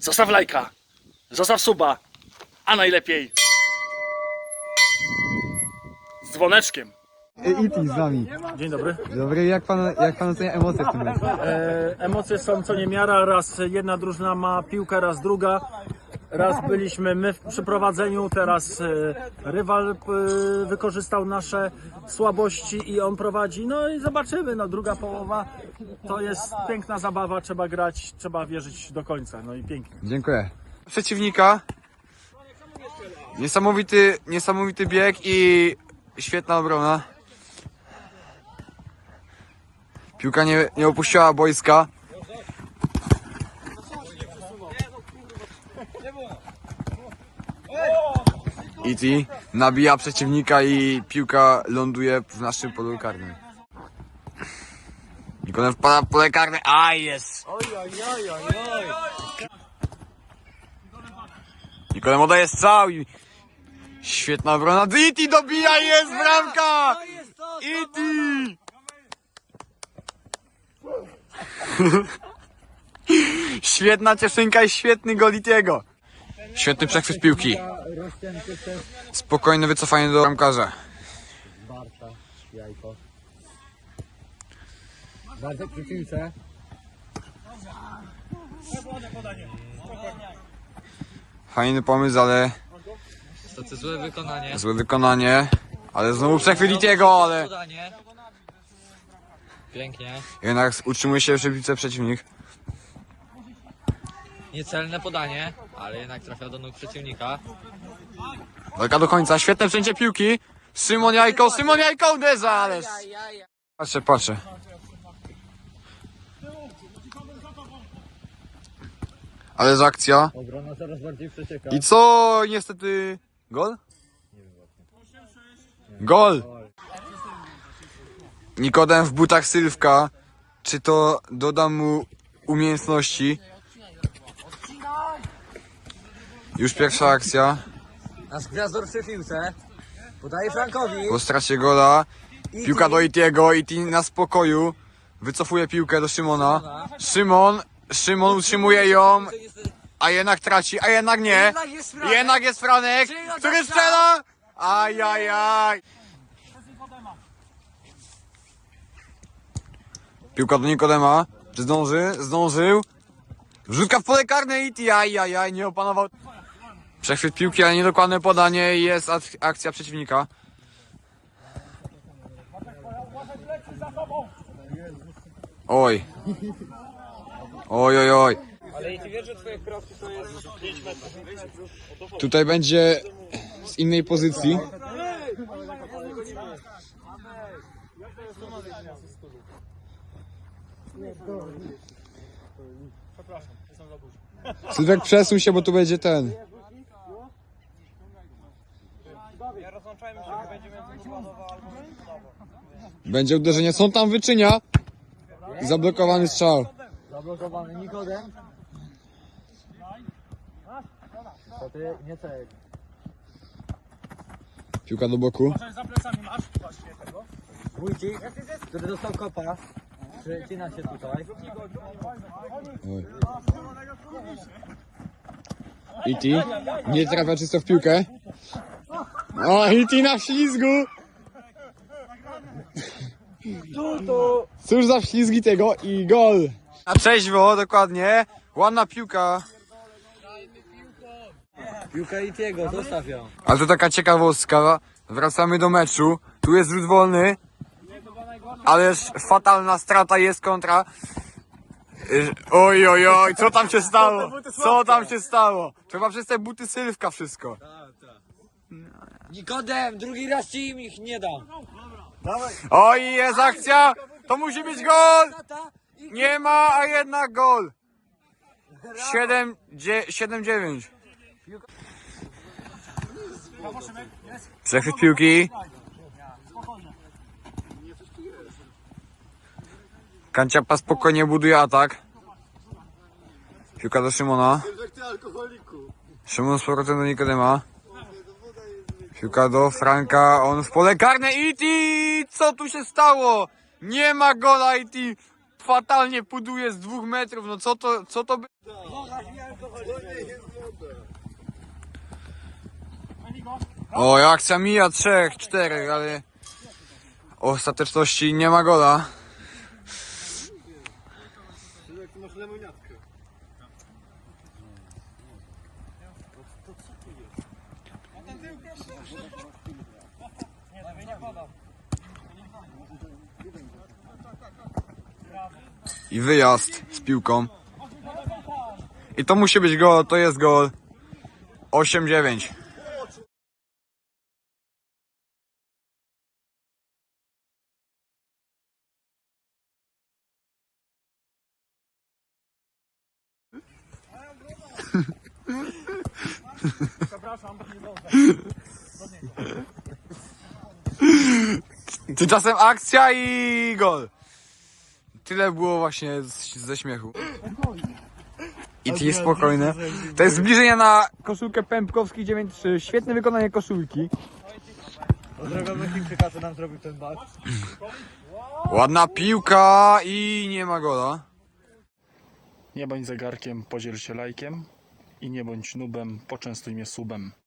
Zostaw lajka, zostaw suba, a najlepiej z dzwoneczkiem. Iti z wami. Dzień dobry. Dobry, jak pan, jak pan ocenia emocje w tym meczu? E, emocje są co niemiara, raz jedna drużyna ma piłkę, raz druga. Raz byliśmy my w przyprowadzeniu, teraz e, rywal e, wykorzystał nasze słabości i on prowadzi. No i zobaczymy, no druga połowa to jest piękna zabawa, trzeba grać, trzeba wierzyć do końca. No i pięknie. Dziękuję. Przeciwnika. Niesamowity, niesamowity bieg i świetna obrona. Piłka nie, nie opuściła boiska. Iti nabija przeciwnika i piłka ląduje w naszym polu karnym. Nikodem wpada w pole karne, a jest! Nikodem oddaje strzał i świetna obrona. Iti dobija jest bramka! Iti! Świetna cieszynka i świetny gol Itiego. Świetny przechwyt piłki. Spokojne wycofanie do bramkarza. Bartek przy piłce. Fajny pomysł, ale To złe wykonanie. złe wykonanie. Ale znowu przechwyt Itiego, ale Podanie. Pięknie. jednak utrzymuje się w piłce przeciwnik. Niecelne podanie, ale jednak trafia do nóg przeciwnika. Walka do końca, świetne przejęcie piłki. Szymon Jajko, Szymon Jajko uderza, ależ... Patrzę, patrzę. Ale z akcja. Obrona coraz bardziej przecieka. I co? Niestety... Gol? Gol! Nikodem w butach Sylwka. Czy to doda mu umiejętności? Już pierwsza akcja. Nasz gwiazdor przy piłce. Podaje Frankowi. Po stracie gola. Piłka do Itiego, Iti na spokoju. Wycofuje piłkę do Szymona. Szymon, Szymon utrzymuje ją, a jednak traci, a jednak nie. Jednak jest Franek. Który strzela. Ajajaj. Piłka do Nikodema. Czy zdąży? Zdążył. Wrzutka w pole karne Iti, ajajaj, nie opanował. Przechwyt piłki, ale niedokładne podanie i jest ak- akcja przeciwnika. Oj. Oj, oj, oj. Ale jeśli wiesz, że twoje kroki to jest 5 metrów. Tutaj będzie z innej pozycji. Sylwek przesuń się, bo tu będzie ten. Będzie uderzenie. Są tam wyczynia. Zablokowany strzał. Zablokowany Nikodem. To ty nie cel. Piłka do boku. Za plecami masz właśnie tego. Wójcik, który dostał kopa. Przecina się tutaj. Oj. Iti nie trafia czysto w piłkę. O, Iti na ślizgu! Cóż za ślizgi tego i gol! Na trzeźwo, dokładnie. Ładna piłka. Piłka Itiego, zostaw ją. Ale to taka ciekawostka. Wracamy do meczu. Tu jest rzut wolny. Ależ fatalna strata jest kontra. Oj, oj, oj, co tam się stało? Co tam się stało? Trzeba przez te buty Sylwka wszystko. Nikodem, drugi raz ci im ich nie dam. Oj, jest akcja! To musi być gol! Nie ma, a jednak gol! 7, 7-9. Przechwyt piłki. Kanciapa spokojnie buduje atak. Piłka do Szymona. Szymon z powrotem do Nikodema. Piłka do Franka, on w pole karne Iti! Co tu się stało? Nie ma gola Iti! Fatalnie puduje z dwóch metrów, no co to, co to by... O, akcja mija trzech, czterech, ale w ostateczności nie ma gola. I wyjazd z piłką. I to musi być gol, to jest gol. 8-9. Tymczasem akcja i gol. Tyle było właśnie z, ze śmiechu. I ty jest spokojne. To jest zbliżenie na koszulkę Pępkowski 9.3. Świetne wykonanie koszulki. Pozdrawiamy Chińczyka, co nam zrobił ten bak. Ładna piłka i nie ma gola. Nie bądź zegarkiem, podziel się lajkiem i nie bądź nubem, poczęstuj mnie subem.